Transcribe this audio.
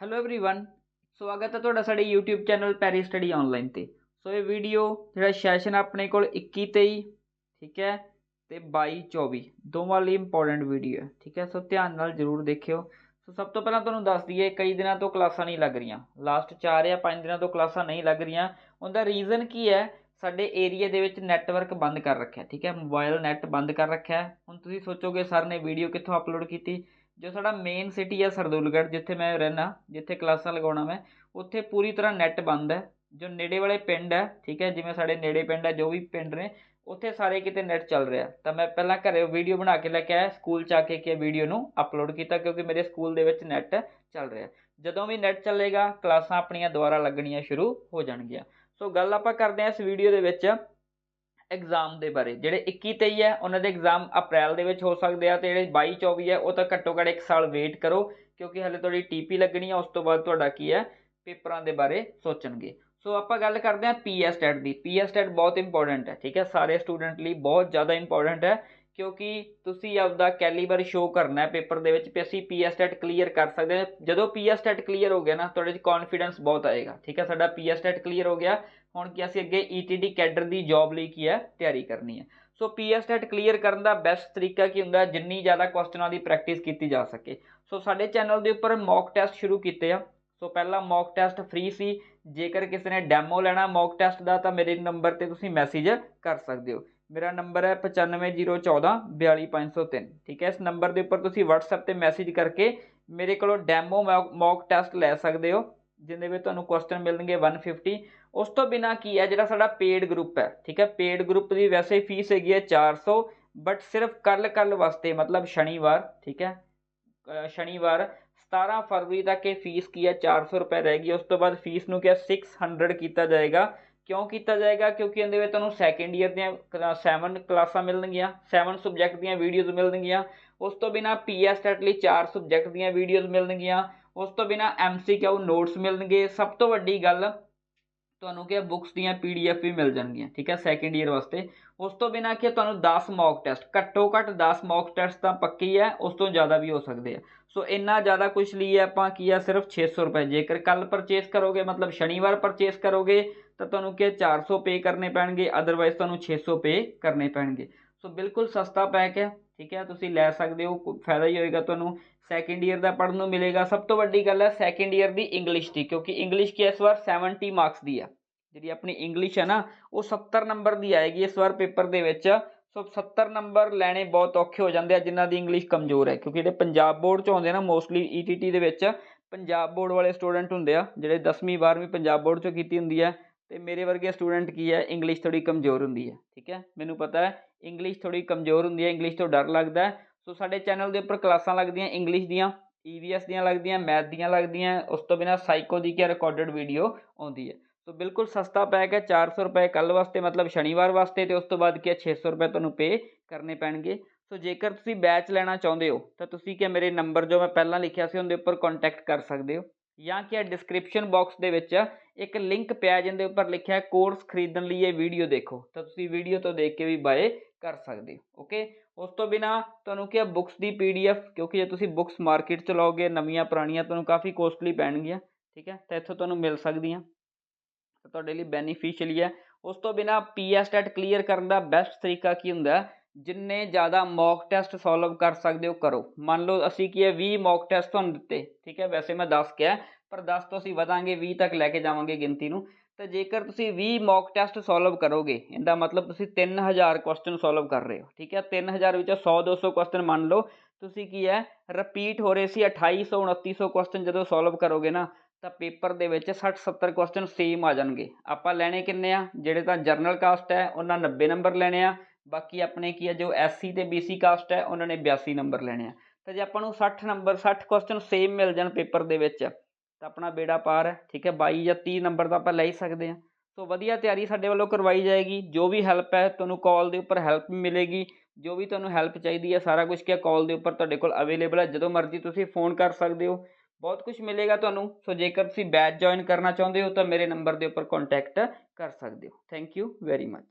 Hello everyone ਸਵਾਗਤ ਹੈ ਤੁਹਾਡਾ ਸਾਡੇ YouTube channel Perry study online ਤੇ ਸੋ ਇਹ ਵੀਡੀਓ ਜਿਹੜਾ ਸੈਸ਼ਨ ਆਪਣੇ ਕੋਲ 21 23 ਠੀਕ ਹੈ ਤੇ 22 24 ਦੋਵਾਂ ਲਈ ਇੰਪੋਰਟੈਂਟ ਵੀਡੀਓ ਹੈ ਠੀਕ ਹੈ ਸੋ ਧਿਆਨ ਨਾਲ ਜਰੂਰ ਦੇਖਿਓ ਸੋ ਸਭ ਤੋਂ ਪਹਿਲਾਂ ਤੁਹਾਨੂੰ ਦੱਸ ਦਈਏ ਕਈ ਦਿਨਾਂ ਤੋਂ ਕਲਾਸਾਂ ਨਹੀਂ ਲੱਗ ਰਹੀਆਂ ਲਾਸਟ 4 ਜਾਂ 5 ਦਿਨਾਂ ਤੋਂ ਕਲਾਸਾਂ ਨਹੀਂ ਲੱਗ ਰਹੀਆਂ ਉਹਦਾ ਰੀਜ਼ਨ ਕੀ ਹੈ ਸਾਡੇ ਏਰੀਆ ਦੇ ਵਿੱਚ ਨੈਟਵਰਕ ਬੰਦ ਕਰ ਰੱਖਿਆ ਠੀਕ ਹੈ ਮੋਬਾਈਲ ਨੈਟ ਬੰਦ ਕਰ ਰੱਖਿਆ ਹੁਣ ਤੁਸੀਂ ਸੋਚੋਗੇ ਸਰ ਨੇ ਵੀਡੀਓ ਕਿੱਥੋਂ ਅਪਲੋਡ ਕੀਤੀ ਜੋ ਸਾਡਾ ਮੇਨ ਸਿਟੀ ਹੈ ਸਰਦੂਲਗੜ੍ਹ, ਜਿੱਥੇ ਮੈਂ ਰਹਿੰਦਾ ਜਿੱਥੇ ਕਲਾਸਾਂ ਲਗਾਉਣਾ ਮੈਂ, ਉੱਥੇ ਪੂਰੀ ਤਰ੍ਹਾਂ ਨੈੱਟ ਬੰਦ ਹੈ। ਜੋ ਨੇੜੇ ਵਾਲੇ ਪਿੰਡ ਹੈ, ਠੀਕ ਹੈ, ਜਿਵੇਂ ਸਾਡੇ ਨੇੜੇ ਪਿੰਡ ਹੈ, ਜੋ ਵੀ ਪਿੰਡ ਨੇ, ਉੱਥੇ ਸਾਰੇ ਕਿਤੇ ਨੈੱਟ ਚੱਲ ਰਿਹਾ ਤਾਂ ਮੈਂ ਪਹਿਲਾਂ ਘਰੇ ਵੀਡੀਓ ਬਣਾ ਕੇ ਲੈ ਕੇ ਆਇਆ, ਸਕੂਲ ਚ ਆ ਕੇ ਕਿ ਵੀਡੀਓ ਨੂੰ ਅਪਲੋਡ ਕੀਤਾ, ਕਿਉਂਕਿ ਮੇਰੇ ਸਕੂਲ ਦੇ ਵਿੱਚ ਨੈੱਟ ਚੱਲ ਰਿਹਾ ਜਦੋਂ ਵੀ ਨੈੱਟ ਚੱਲੇਗਾ, ਕਲਾਸਾਂ ਆਪਣੀਆਂ ਦੁਬਾਰਾ ਲੱਗਣੀਆਂ ਸ਼ੁਰੂ ਹੋ ਜਾਣਗੀਆਂ। ਸੋ ਗੱਲ ਆਪਾਂ ਕਰਦੇ ਹਾਂ ਇਸ ਵੀਡੀਓ ਦੇ ਵਿੱਚ ਐਗਜ਼ਾਮ ਦੇ ਬਾਰੇ, ਜਿਹੜੇ 21 23 ਹੈ, ਉਹਨਾਂ ਦੇ ਐਗਜ਼ਾਮ ਅਪ੍ਰੈਲ ਦੇ ਵਿੱਚ ਹੋ ਸਕਦੇ ਆ ਤੇ ਜਿਹੜੇ 22 24 ਹੈ, ਉਹ ਤਾਂ ਘੱਟੋ ਘੱਟ 1 ਸਾਲ ਵੇਟ ਕਰੋ, ਕਿਉਂਕਿ ਹਲੇ ਤੁਹਾਡੀ ਟੀਪੀ ਲੱਗਣੀ ਆ, ਉਸ ਤੋਂ ਬਾਅਦ ਤੁਹਾਡਾ ਕੀ ਹੈ, ਪੇਪਰਾਂ ਦੇ ਬਾਰੇ ਸੋਚਣਗੇ। ਸੋ ਆਪਾਂ ਗੱਲ ਕਰਦੇ ਹਾਂ ਪੀਐਸ ਟੈਟ ਦੀ। ਪੀਐਸ ਟੈਟ ਬਹੁਤ ਇੰਪੋਰਟੈਂਟ ਹੈ, ਠੀਕ ਹੈ? ਸਾਰੇ ਸਟੂਡੈਂਟ ਲਈ ਬਹੁਤ ਜ਼ਿਆਦਾ ਇੰਪੋਰਟੈਂਟ ਹੈ। ਕਿਉਂਕਿ ਤੁਸੀਂ ਆਪਦਾ ਕੈਲੀਬਰ ਸ਼ੋ ਕਰਨਾ ਹੈ ਪੇਪਰ ਦੇ ਵਿੱਚ ਵੀ ਅਸੀਂ ਪੀਐਸ ਟੈਟ ਕਲੀਅਰ ਕਰ ਸਕਦੇ ਹਾਂ। ਜਦੋਂ ਪੀਐਸ ਟੈਟ ਕਲੀਅਰ ਹੋ ਗਿਆ ਨਾ, ਤੁਹਾਡੇ 'ਚ ਕੌਨਫੀਡੈਂਸ ਬਹੁਤ ਆਏਗਾ। ਠੀਕ ਹੈ, ਸਾਡਾ ਪੀਐਸ ਟੈਟ ਕਲੀਅਰ ਹੋ ਗਿਆ। ਹੁਣ ਕੀ ਅਸੀਂ ਅੱਗੇ ਈਟੀਟੀ ਕੈਡਰ ਦੀ ਜੌਬ ਲਈ ਕੀ ਹੈ, ਤਿਆਰੀ ਕਰਨੀ ਹੈ। ਸੋ ਪੀਐਸ ਟੈਟ ਕਲੀਅਰ ਕਰਨ ਦਾ ਬੈਸਟ ਤਰੀਕਾ ਕੀ ਹੁੰਦਾ? ਜਿੰਨੀ ਜ਼ਿਆਦਾ ਕੁਐਸਚਨਾਂ ਦੀ ਪ੍ਰੈਕਟਿਸ ਕੀਤੀ ਜਾ ਸਕੇ। ਸੋ ਸਾਡੇ ਚੈਨਲ ਦੇ ਉੱਪਰ ਮੌਕ ਟੈਸਟ ਸ਼ੁਰੂ ਕੀਤੇ ਆ। ਸੋ ਪਹਿਲਾ ਮੌਕ ਟੈਸਟ ਫ੍ਰੀ ਸੀ। ਜੇਕਰ ਕਿਸੇ ਨੇ ਡੈਮੋ ਲੈਣਾ ਮੌਕ ਟੈਸਟ ਦਾ, ਤਾਂ ਮੇਰੇ ਨੰਬਰ ਤੇ ਤੁਸੀਂ ਮੈਸੇਜ ਕਰ ਸਕਦੇ ਹੋ। ਮੇਰਾ ਨੰਬਰ ਹੈ 950114 42503 ਠੀਕ ਹੈ, ਇਸ ਨੰਬਰ ਦੇ ਉੱਪਰ ਤੁਸੀਂ WhatsApp ਤੇ ਮੈਸੇਜ ਕਰਕੇ ਮੇਰੇ ਕੋਲੋਂ ਡੈਮੋ ਮੌਕ ਟੈਸਟ ਲੈ ਸਕਦੇ ਹੋ ਜਿੰਦੇ ਵਿੱਚ ਤੁਹਾਨੂੰ ਕੁਐਸਚਨ ਮਿਲਣਗੇ 150 ਉਸ ਤੋਂ ਬਿਨਾ ਕੀ ਹੈ, ਜਿਹੜਾ ਸਾਡਾ ਪੇਡ ਗਰੁੱਪ ਹੈ, ਠੀਕ ਹੈ ਪੇਡ ਗਰੁੱਪ ਦੀ ਵੈਸੇ ਫੀਸ ਹੈਗੀ ਹੈ 400 ਬਟ ਸਿਰਫ ਕੱਲ ਕੱਲ ਵਾਸਤੇ, ਮਤਲਬ ਸ਼ਨੀਵਾਰ, ਠੀਕ ਹੈ ਸ਼ਨੀਵਾਰ 17 ਫਰਵਰੀ ਤੱਕ ਇਹ ਫੀਸ ਕੀ ਹੈ 400 ਰੁਪਏ ਰਹੇਗੀ ਉਸ ਤੋਂ ਬਾਅਦ ਫੀਸ ਨੂੰ ਕੀ ਹੈ 600 ਕੀਤਾ ਜਾਏਗਾ। ਕਿਉਂ ਕੀਤਾ ਜਾਏਗਾ? ਕਿਉਂਕਿ ਇਹਦੇ ਵਿੱਚ ਤੁਹਾਨੂੰ ਸੈਕੰਡ ਈਅਰ ਦੀਆਂ 7 ਕਲਾਸਾਂ ਮਿਲਣਗੀਆਂ 7 ਸਬਜੈਕਟ ਦੀਆਂ ਵੀਡੀਓਜ਼ ਮਿਲਣਗੀਆਂ, ਉਸ ਤੋਂ ਬਿਨਾ ਪੀਐਸ ਟੈਟ ਲਈ 4 ਸਬਜੈਕਟ ਦੀਆਂ ਵੀਡੀਓਜ਼ ਮਿਲਣਗੀਆਂ, ਉਸ ਤੋਂ ਬਿਨਾ ਐਮਸੀਕਿਊ ਨੋਟਸ ਮਿਲਣਗੇ। ਸਭ ਤੋਂ ਵੱਡੀ ਗੱਲ ਤੁਹਾਨੂੰ ਕੀ ਬੁੱਕਸ ਦੀਆਂ ਪੀਡੀਐਫ ਵੀ ਮਿਲ ਜਾਣਗੀਆਂ, ਠੀਕ ਹੈ ਸੈਕੰਡ ਈਅਰ ਵਾਸਤੇ। ਉਸ ਤੋਂ ਬਿਨਾ ਕੀ ਤੁਹਾਨੂੰ 10 ਮੌਕ ਟੈਸਟ ਘੱਟੋ ਘੱਟ 10 ਮੌਕ ਟੈਸਟ ਤਾਂ ਪੱਕੀ ਹੈ ਉਸ ਤੋਂ ਜ਼ਿਆਦਾ ਵੀ ਹੋ ਸਕਦੇ ਆ। ਸੋ ਇੰਨਾ ਜ਼ਿਆਦਾ ਕੁਝ ਲਈ ਆਪਾਂ ਕੀ ਆ, ਸਿਰਫ 600 ਰੁਪਏ। ਜੇਕਰ ਕੱਲ ਪਰਚੇਸ ਕਰੋਗੇ, ਮਤਲਬ ਸ਼ਨੀਵਾਰ ਪਰਚੇਸ ਕਰੋਗੇ, ਤਾਂ ਤੁਹਾਨੂੰ ਕੀ 400 ਪੇ ਕਰਨੇ ਪੈਣਗੇ ਅਦਰਵਾਈਜ਼ ਤੁਹਾਨੂੰ 600 ਪੇ ਕਰਨੇ ਪੈਣਗੇ। ਸੋ ਬਿਲਕੁਲ ਸਸਤਾ ਪੈਕ ਹੈ ਠੀਕ ਹੈ, ਤੁਸੀਂ ਲੈ ਸਕਦੇ ਹੋ ਫਾਇਦਾ ਹੀ ਹੋਏਗਾ ਤੁਹਾਨੂੰ। ਸੈਕੰਡ ਈਅਰ ਦਾ ਪੜਨ ਨੂੰ ਮਿਲੇਗਾ। ਸਭ ਤੋਂ ਵੱਡੀ ਗੱਲ ਹੈ ਸੈਕੰਡ ਈਅਰ ਦੀ ਇੰਗਲਿਸ਼ ਦੀ, ਕਿਉਂਕਿ ਇੰਗਲਿਸ਼ ਕੀ ਇਸ ਵਾਰ 70 ਮਾਰਕਸ ਦੀ ਆ ਜਿਹੜੀ ਆਪਣੀ ਇੰਗਲਿਸ਼ ਹੈ ਨਾ, ਉਹ 70 ਨੰਬਰ ਦੀ ਆਏਗੀ ਇਸ ਵਾਰ ਪੇਪਰ ਦੇ ਵਿੱਚ। ਸੋ 70 ਨੰਬਰ ਲੈਣੇ ਬਹੁਤ ਔਖੇ ਹੋ ਜਾਂਦੇ ਆ, ਜਿਨ੍ਹਾਂ ਦੀ ਇੰਗਲਿਸ਼ ਕਮਜ਼ੋਰ ਹੈ। ਕਿਉਂਕਿ ਜਿਹੜੇ ਪੰਜਾਬ ਬੋਰਡ ਚ ਆਉਂਦੇ ਨਾ ਮੋਸਟਲੀ ਈਟੀਟੀ ਦੇ ਵਿੱਚ, ਪੰਜਾਬ ਬੋਰਡ ਵਾਲੇ ਸਟੂਡੈਂਟ ਹੁੰਦੇ ਆ, ਜਿਹੜੇ 10ਵੀਂ 12ਵੀਂ ਪੰਜਾਬ ਬੋਰਡ ਚੋਂ ਕੀਤੀ ਹੁੰਦੀ ਹੈ। ਤੇ ਮੇਰੇ ਵਰਗੇ ਸਟੂਡੈਂਟ ਕੀ ਹੈ ਇੰਗਲਿਸ਼ ਥੋੜੀ ਕਮਜ਼ੋਰ ਹੁੰਦੀ ਹੈ। ਠੀਕ ਹੈ, ਮੈਨੂੰ ਪਤਾ ਹੈ। ਇੰਗਲਿਸ਼ ਥੋੜੀ ਕਮਜ਼ੋਰ ਹੁੰਦੀ ਹੈ ਇੰਗਲਿਸ਼ ਤੋਂ ਡਰ ਲੱਗਦਾ ਸੋ ਸਾਡੇ ਚੈਨਲ ਦੇ ਉੱਪਰ ਕਲਾਸਾਂ ਲੱਗਦੀਆਂ ਇੰਗਲਿਸ਼ ਦੀਆਂ ਈਵੀਐਸ ਦੀਆਂ ਲੱਗਦੀਆਂ ਮੈਥ ਦੀਆਂ ਲੱਗਦੀਆਂ, ਉਸ ਤੋਂ ਬਿਨਾ ਸਾਈਕੋ ਦੀ ਕੀ ਰਿਕਾਰਡਡ ਵੀਡੀਓ ਆਉਂਦੀ ਹੈ। ਸੋ ਬਿਲਕੁਲ ਸਸਤਾ ਪੈਕ ਹੈ 400 ਰੁਪਏ ਕੱਲ ਵਾਸਤੇ, ਮਤਲਬ ਸ਼ਨੀਵਾਰ ਵਾਸਤੇ ਤੇ ਉਸ ਤੋਂ ਬਾਅਦ ਕੀ 600 ਰੁਪਏ ਤੁਹਾਨੂੰ ਪੇ ਕਰਨੇ ਪੈਣਗੇ। ਸੋ ਜੇਕਰ ਤੁਸੀਂ ਬੈਚ ਲੈਣਾ ਚਾਹੁੰਦੇ ਹੋ, ਤਾਂ ਤੁਸੀਂ ਕੀ ਮੇਰੇ ਨੰਬਰ ਜੋ ਮੈਂ ਪਹਿਲਾਂ ਲਿਖਿਆ ਸੀ, ਉਹਦੇ ਉੱਪਰ ਕੰਟੈਕਟ ਕਰ ਸਕਦੇ ਹੋ। ਜਾਂ ਕਿ ਡਿਸਕ੍ਰਿਪਸ਼ਨ ਬਾਕਸ ਦੇ ਵਿੱਚ ਇੱਕ ਲਿੰਕ ਪਿਆ ਜਿੰਦੇ ਉੱਪਰ ਲਿਖਿਆ ਕੋਰਸ ਖਰੀਦਣ ਲਈ ਇਹ ਵੀਡੀਓ ਦੇਖੋ। ਤਾਂ ਤੁਸੀਂ ਵੀਡੀਓ ਤੋਂ ਦੇਖ ਕੇ ਵੀ ਬਾਏ ਕਰ ਸਕਦੇ ਹੋ ਓਕੇ ਉਸ ਤੋਂ ਬਿਨਾ ਤੁਹਾਨੂੰ ਕੀ ਬੁੱਕਸ ਦੀ ਪੀਡੀਐਫ ਕਿਉਂਕਿ ਜੇ ਤੁਸੀਂ ਬੁੱਕਸ ਮਾਰਕੀਟ ਚ ਲਾਓਗੇ, ਨਵੀਆਂ ਪੁਰਾਣੀਆਂ, ਤੁਹਾਨੂੰ ਕਾਫੀ ਕੋਸਟਲੀ ਪੈਣਗੀਆਂ, ਠੀਕ ਹੈ? ਤਾਂ ਇੱਥੋਂ ਤੁਹਾਨੂੰ ਮਿਲ ਸਕਦੀਆਂ। ਤਾਂ ਤੁਹਾਡੇ ਲਈ ਬੈਨੀਫੀਸ਼ੀਅਲ ਹੈ ਉਸ ਤੋਂ ਬਿਨਾ ਪੀਐਸ ਟੈਟ ਕਲੀਅਰ ਕਰਨ ਦਾ ਬੈਸਟ ਤਰੀਕਾ ਕੀ ਹੁੰਦਾ? ਜਿੰਨੇ ਜ਼ਿਆਦਾ ਮੌਕ ਟੈਸਟ ਸੋਲਵ ਕਰ ਸਕਦੇ ਹੋ, ਕਰੋ। ਮੰਨ ਲਓ ਅਸੀਂ ਕੀ ਹੈ 20 ਮੌਕ ਟੈਸਟ ਤੁਹਾਨੂੰ ਦਿੱਤੇ, ਠੀਕ ਹੈ? ਵੈਸੇ ਮੈਂ 10 ਕਿਹਾ, ਪਰ 10 ਤੋਂ ਅਸੀਂ ਵਧਾਂਗੇ 20 ਤੱਕ ਲੈ ਕੇ ਜਾਵਾਂਗੇ ਗਿਣਤੀ ਨੂੰ। ਤਾਂ ਜੇਕਰ ਤੁਸੀਂ 20 ਮੌਕ ਟੈਸਟ ਸੋਲਵ ਕਰੋਗੇ, ਇਹਦਾ ਮਤਲਬ ਤੁਸੀਂ 3000 ਕੁਐਸਚਨ ਸੋਲਵ ਕਰ ਰਹੇ ਹੋ, ਠੀਕ ਹੈ? 3000 ਵਿੱਚੋਂ 100 200 ਕੁਐਸਚਨ ਮੰਨ ਲਓ, ਤੁਸੀਂ ਕੀ ਹੈ ਰਿਪੀਟ ਹੋ ਰਹੇ ਸੀ 2800 2900 ਕੁਐਸਚਨ ਜਦੋਂ ਸੋਲਵ ਕਰੋਗੇ ਨਾ, ਤਾਂ ਪੇਪਰ ਦੇ ਵਿੱਚ 60 70 ਕੁਐਸਚਨ ਸੇਮ ਆ ਜਾਣਗੇ। ਆਪਾਂ ਲੈਣੇ ਕਿੰਨੇ ਆ? ਜਿਹੜੇ ਤਾਂ ਜਰਨਲ ਕਾਸਟ ਹੈ, ਉਹਨਾਂ 90 ਨੰਬਰ ਲੈਣੇ ਆ। ਬਾਕੀ ਆਪਣੇ ਕੀ ਹੈ ਜੋ ਐਸਸੀ ਤੇ ਬੀਸੀ ਕਾਸਟ ਹੈ, ਉਹਨਾਂ ਨੇ 82 ਨੰਬਰ ਲੈਣੇ ਆ। ਤਾਂ ਜੇ ਆਪਾਂ ਨੂੰ 60 ਨੰਬਰ 60 ਕੁਐਸਚਨ ਸੇਮ ਮਿਲ ਜਾਣ ਪੇਪਰ ਦੇ ਵਿੱਚ, ਤਾਂ ਆਪਣਾ ਬੇੜਾ ਪਾਰ ਹੈ, ਠੀਕ ਹੈ? 22 ਜਾਂ 30 ਨੰਬਰ ਤਾਂ ਆਪਾਂ ਲੈ ਹੀ ਸਕਦੇ ਹਾਂ ਸੋ ਵਧੀਆ ਤਿਆਰੀ ਸਾਡੇ ਵੱਲੋਂ ਕਰਵਾਈ ਜਾਏਗੀ। ਜੋ ਵੀ ਹੈਲਪ ਹੈ, ਤੁਹਾਨੂੰ ਕਾਲ ਦੇ ਉੱਪਰ ਹੈਲਪ ਮਿਲੇਗੀ। ਜੋ ਵੀ ਤੁਹਾਨੂੰ ਹੈਲਪ ਚਾਹੀਦੀ ਹੈ, ਸਾਰਾ ਕੁਝ ਕਿਆ ਕਾਲ ਦੇ ਉੱਪਰ ਤੁਹਾਡੇ ਕੋਲ ਅਵੇਲੇਬਲ ਹੈ। ਜਦੋਂ ਮਰਜ਼ੀ ਤੁਸੀਂ ਫੋਨ ਕਰ ਸਕਦੇ ਹੋ। ਬਹੁਤ ਕੁਝ ਮਿਲੇਗਾ ਤੁਹਾਨੂੰ। ਸੋ ਜੇਕਰ ਤੁਸੀਂ ਬੈਚ ਜੁਆਇਨ ਕਰਨਾ ਚਾਹੁੰਦੇ ਹੋ, ਤਾਂ ਮੇਰੇ ਨੰਬਰ ਦੇ ਉੱਪਰ ਕੰਟੈਕਟ ਕਰ ਸਕਦੇ ਹੋ। Thank you very much